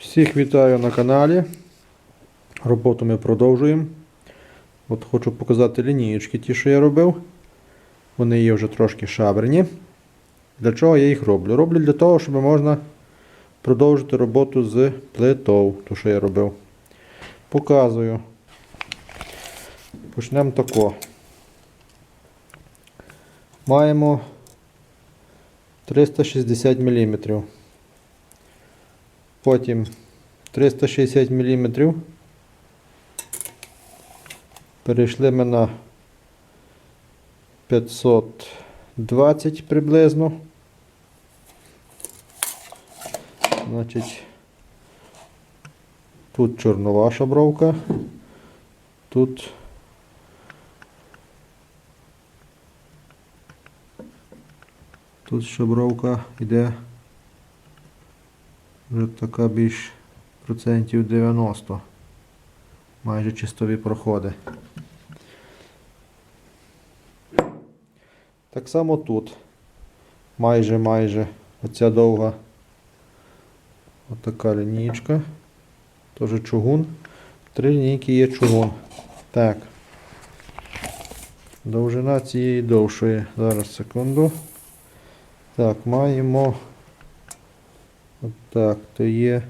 Всіх вітаю на каналі. Роботу ми продовжуємо. От хочу показати лінієчки, ті, що я робив. Вони є вже трошки шабрені. Для чого я їх роблю? Роблю для того, щоб можна продовжити роботу з плитою, ту, що я робив. Показую. Почнемо тако. Маємо 360 мм. Потім 360 мм. Перейшли ми на 520 приблизно. Значить, тут чорнова шабровка, тут тут шабровка йде вже така більш процентів 90. Майже чистові проходи. Так само тут. Майже майже оця довга отака лінійка. Теж чугун. Три лінійки є чугун. Так. Довжина цієї довшої. Зараз секунду. Так, маємо. Отак, то є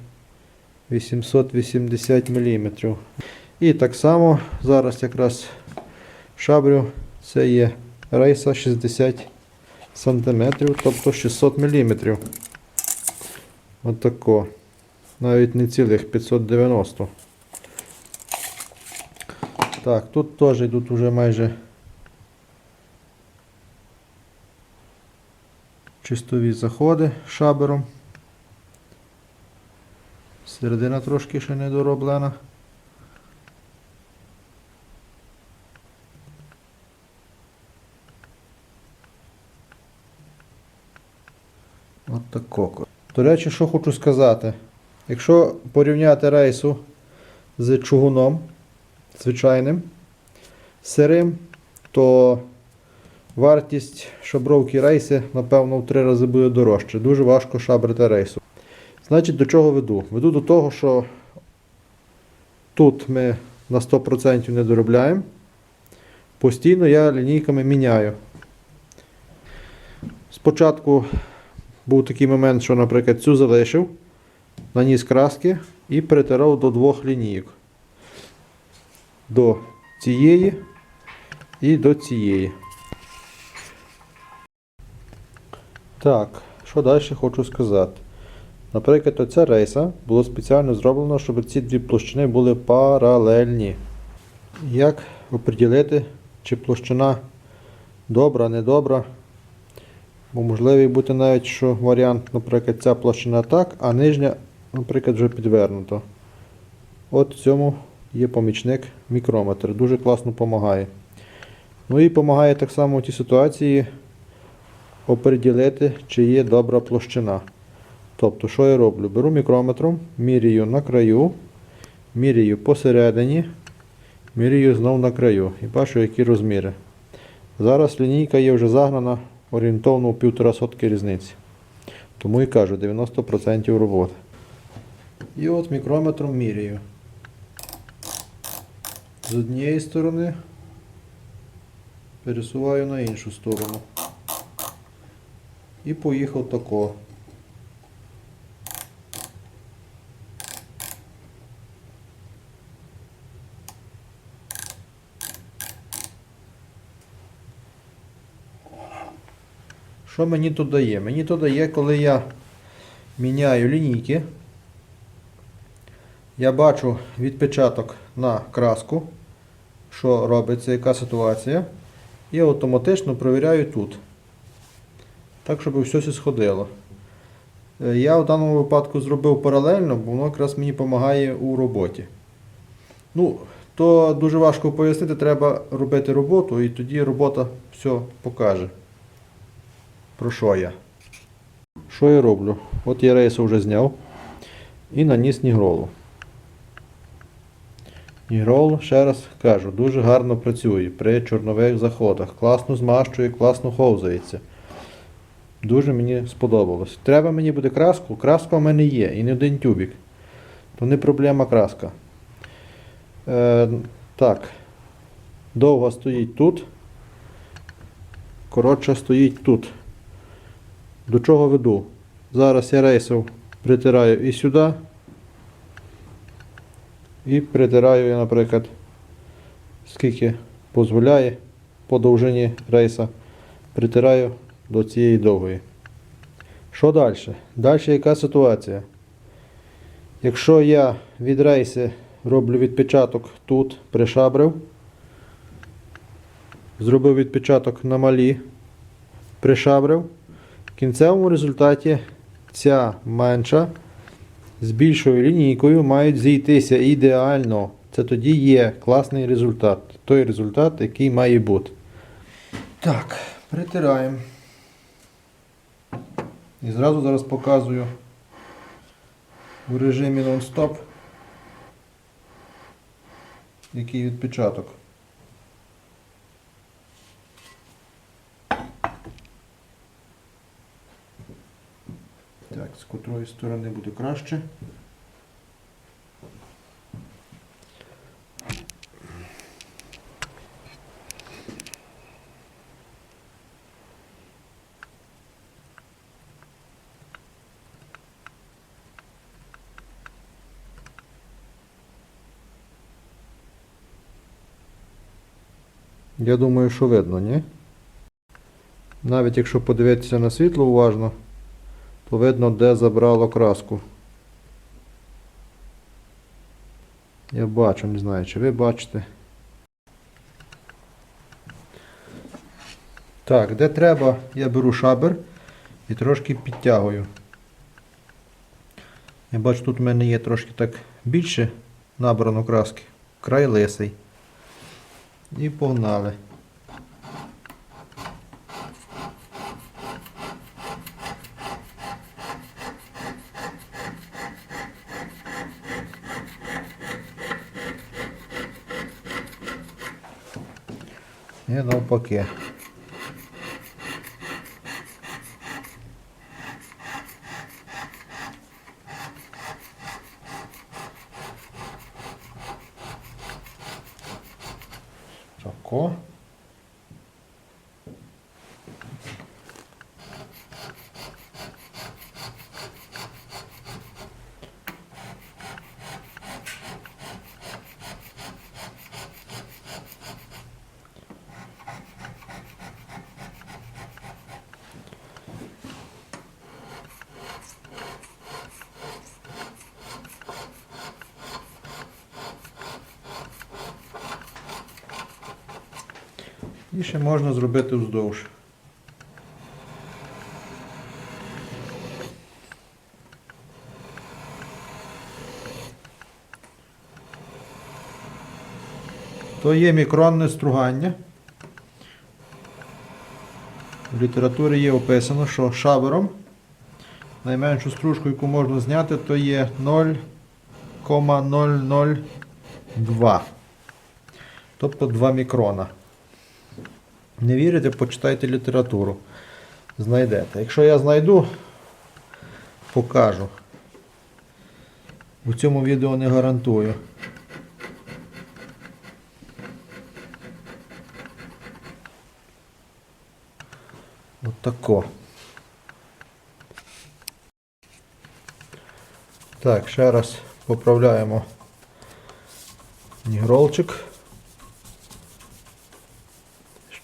880 мм. І так само зараз якраз шабрю це є рейса 60 см, тобто 600 мм. Отако. Навіть не цілих 590. Так, тут теж йдуть вже майже чистові заходи шабером. Середина трошки ще не дороблена. От. До речі, що хочу сказати. Якщо порівняти рейсу з чугуном звичайним, сирим, то вартість шабровки рейси, напевно, в три рази буде дорожче. Дуже важко шабрити рейсу. Значить, до чого веду? Веду до того, що тут ми на 100% не доробляємо. Постійно я лінійками міняю. Спочатку був такий момент, що, наприклад, цю залишив, наніс краски і притирав до двох лінійок. До цієї і до цієї. Так, що далі хочу сказати. Наприклад, оця рейса було спеціально зроблено, щоб ці дві площини були паралельні. Як оприділити, чи площина добра, недобра? Бо можливий бути навіть, що варіант, наприклад, ця площина так, а нижня, наприклад, вже підвернута. От в цьому є помічник мікрометр. Дуже класно допомагає. Ну і допомагає так само в тій ситуації оприділити, чи є добра площина. Тобто, що я роблю? Беру мікрометром, міряю на краю, міряю посередині, міряю знов на краю і бачу, які розміри. Зараз лінійка є вже загнана орієнтовно у півтора сотки різниці. Тому і кажу 90% роботи. І от мікрометром міряю. З однієї сторони пересуваю на іншу сторону. І поїхав тако. Що мені тут дає? Мені то дає, коли я міняю лінійки, я бачу відпечаток на краску, що робиться, яка ситуація, і автоматично провіряю тут. Так, щоб все сходило. Е, Я в даному випадку зробив паралельно, бо воно якраз мені допомагає у роботі. Ну, то дуже важко пояснити, треба робити роботу, і тоді робота все покаже. Про що я? Що я роблю? От я рейсу вже зняв і наніс нігролу. Нігрол, ще раз кажу, дуже гарно працює при чорнових заходах. Класно змащує, класно ховзається. Дуже мені сподобалось. Треба мені буде краску. Краска в мене є і не один тюбік. то не проблема краска. Е, так. Довго стоїть тут. Коротше стоїть тут. До чого веду? Зараз я рейсов притираю і сюди. І притираю я, наприклад, скільки дозволяє по довжині рейса. Притираю до цієї довгої. Що далі? Далі яка ситуація? Якщо я від рейси роблю відпечаток тут, пришабрив, зробив відпечаток на малі, пришабрив, кінцевому результаті ця менша з більшою лінійкою мають зійтися ідеально. Це тоді є класний результат. Той результат, який має бути. Так, притираємо. І зразу зараз показую у режимі нон-стоп, який відпечаток. Так, з котрої сторони буде краще. Я думаю, що видно, ні? Навіть якщо подивитися на світло уважно, то видно, де забрало краску. Я бачу, не знаю, чи ви бачите. Так, де треба, я беру шабер і трошки підтягую. Я бачу, тут в мене є трошки так більше набрано краски. Край лисий. І погнали. І навпаки. І ще можна зробити вздовж. То є мікронне стругання. В літературі є описано, що шавером найменшу стружку, яку можна зняти, то є 0,002. Тобто 2 мікрона. Не вірите, почитайте літературу. Знайдете. Якщо я знайду, покажу. У цьому відео не гарантую. От тако. Так, ще раз поправляємо нігролчик.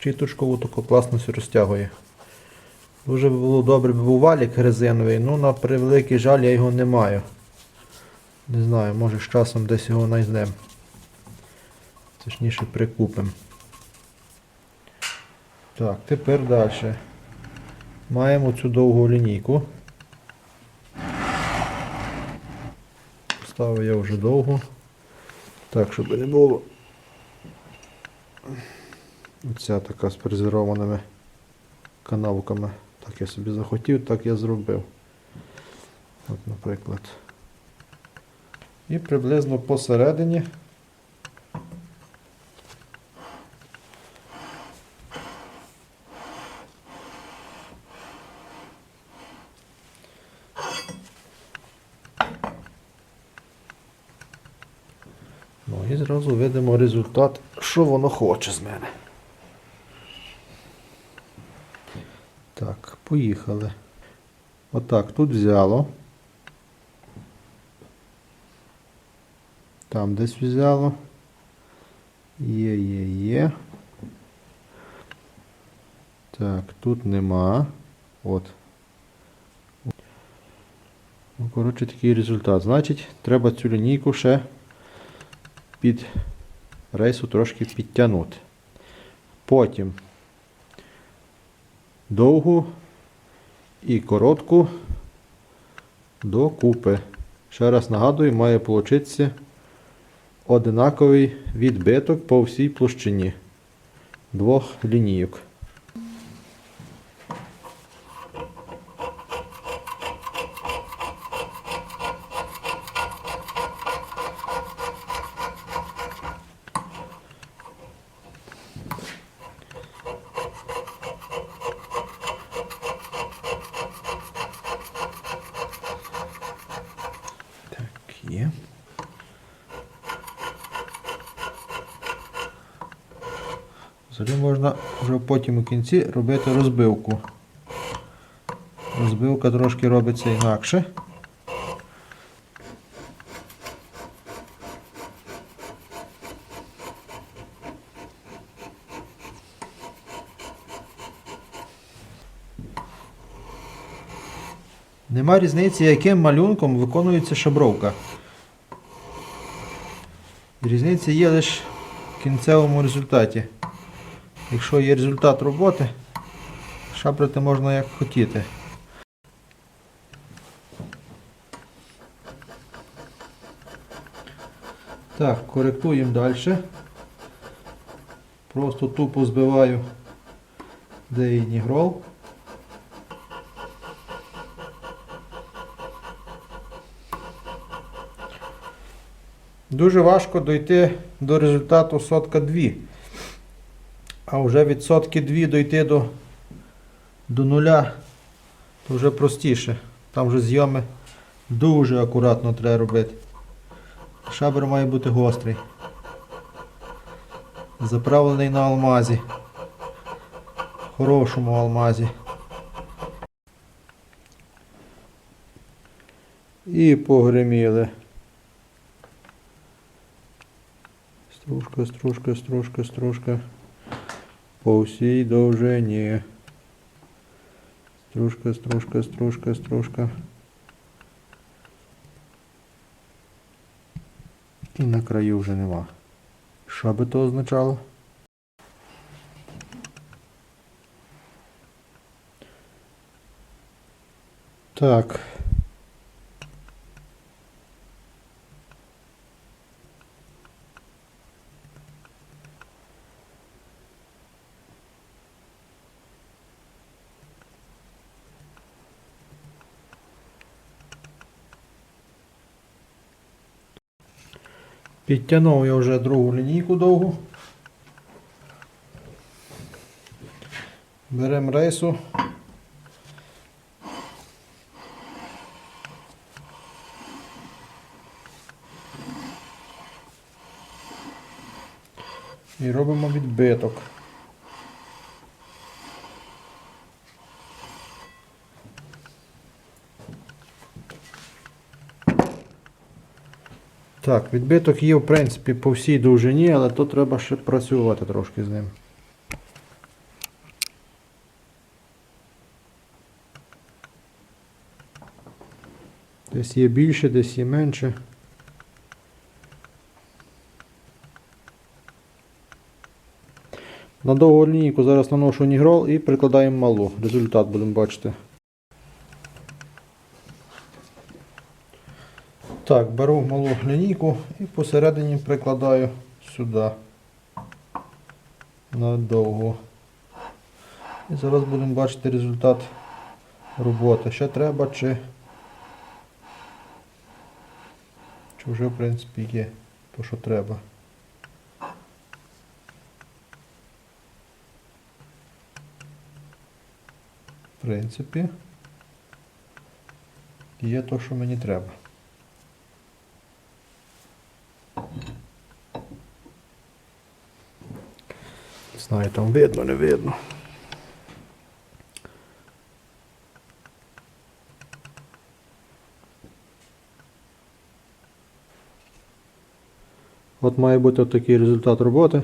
Щіточкову таку класно все розтягує. Дуже було добре був валік резиновий, ну на превеликий жаль я його не маю. Не знаю, може з часом десь його знайдемо. Точніше прикупимо. Так, тепер далі. Маємо цю довгу лінійку. Поставив я вже довгу. Так, щоб не було. Оця така з презерованими канавками. Так я собі захотів, так я зробив. От, наприклад. І приблизно посередині Ну і зразу видимо результат, що воно хоче з мене. Так, поїхали. Отак, тут взяло. Там десь взяло. Є, є, є. Так, тут нема. От. Ну, коротше, такий результат. Значить, треба цю лінійку ще під рейсу трошки підтягнути. Потім довгу і коротку докупи. Ще раз нагадую, має получитися одинаковий відбиток по всій площині двох лінійок. Так, є. Взагалі можна вже потім у кінці робити розбивку. Розбивка трошки робиться інакше. Нема різниці, яким малюнком виконується шабровка. Різниця є лише в кінцевому результаті. Якщо є результат роботи, шабрити можна як хотіти. Так, коректуємо далі. Просто тупо збиваю деїнігрол. Дуже важко дойти до результату сотка 2. А вже від сотки 2 дойти до, до нуля, то вже простіше. Там вже зйоми дуже акуратно треба робити. Шабер має бути гострий. Заправлений на алмазі. Хорошому алмазі. І погреміли. Стружка, стружка, стружка, стружка. По всій довжині. Стружка, стружка, стружка, стружка. І на краю вже нема. Що би то означало? Так. Підтягнув я вже другу лінійку довгу. Беремо рейсу. І робимо відбиток. Так, відбиток є, в принципі, по всій довжині, але то треба ще працювати трошки з ним. Десь є більше, десь є менше. На довгу лінійку зараз наношу нігрол і прикладаємо малу. Результат будемо бачити. Так, беру малу лінійку і посередині прикладаю сюди. На довгу. І зараз будемо бачити результат роботи. Ще треба чи, чи вже в принципі є то, що треба. В принципі, є то, що мені треба. Знаю, там видно, не видно. От має бути такий результат роботи.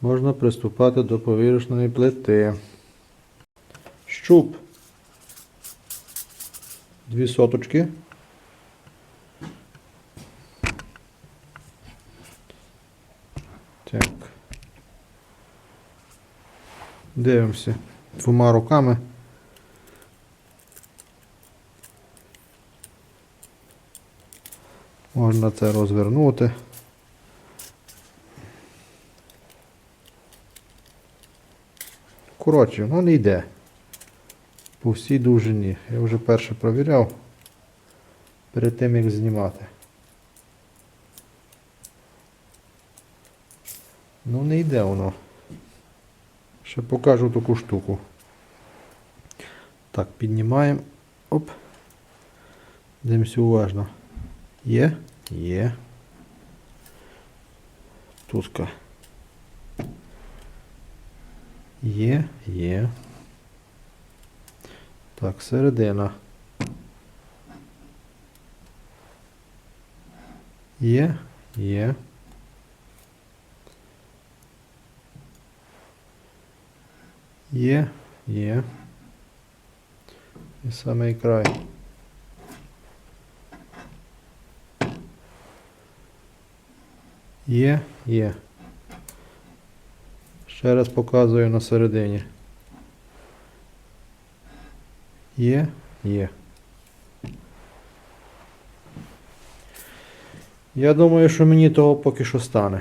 Можна приступати до повірочної плити. Щуп. Дві соточки. Так. Дивимося двома руками. Можна це розвернути. Коротше, воно не йде. По всій довжині. Я вже перше провіряв перед тим як знімати. Ну не йде воно. Ще покажу таку штуку. Так, піднімаємо. Оп. Дивимося уважно. Є? Є. Тутка. Є, є. Так, середина. Є, є. Є, є. І самий край. Є, є. Ще раз показую на середині. Є, є. Я думаю, що мені того поки що стане.